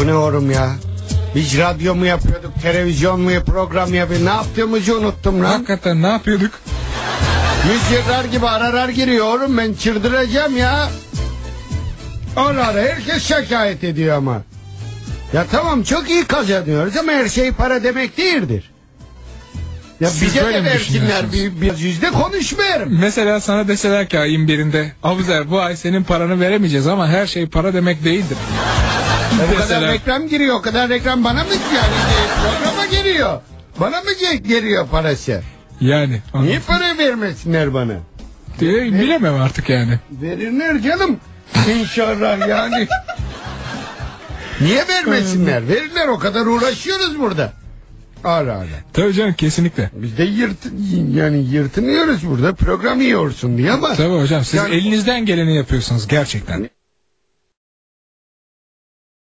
Bu ne oğlum ya? Biz radyo mu yapıyorduk, televizyon mu program yapıyorduk? Ne yaptığımızı unuttum lan. Hakikaten ne yapıyorduk? Yüz yıllar gibi ararar giriyor oğlum ben çıldıracağım ya. Ara herkes şikayet ediyor ama. Ya tamam çok iyi kazanıyoruz ama her şey para demek değildir. Ya Siz bize de versinler bir, bir yüzde konuşmayalım. Mesela sana deseler ki ayın birinde Abuzer bu ay senin paranı veremeyeceğiz ama her şey para demek değildir. O kadar reklam giriyor o kadar reklam bana mı yani programa geliyor. Bana mı ge- geliyor parası? yani. Niye para vermesinler bana? Diye, bilemem artık yani. Verirler canım. İnşallah yani. Niye vermesinler? Verirler o kadar uğraşıyoruz burada. Ara ara. Tabii canım kesinlikle. Biz de yırt yani yırtınıyoruz burada program yiyorsun diye ama. Tabii hocam siz Yani- elinizden geleni yapıyorsunuz gerçekten.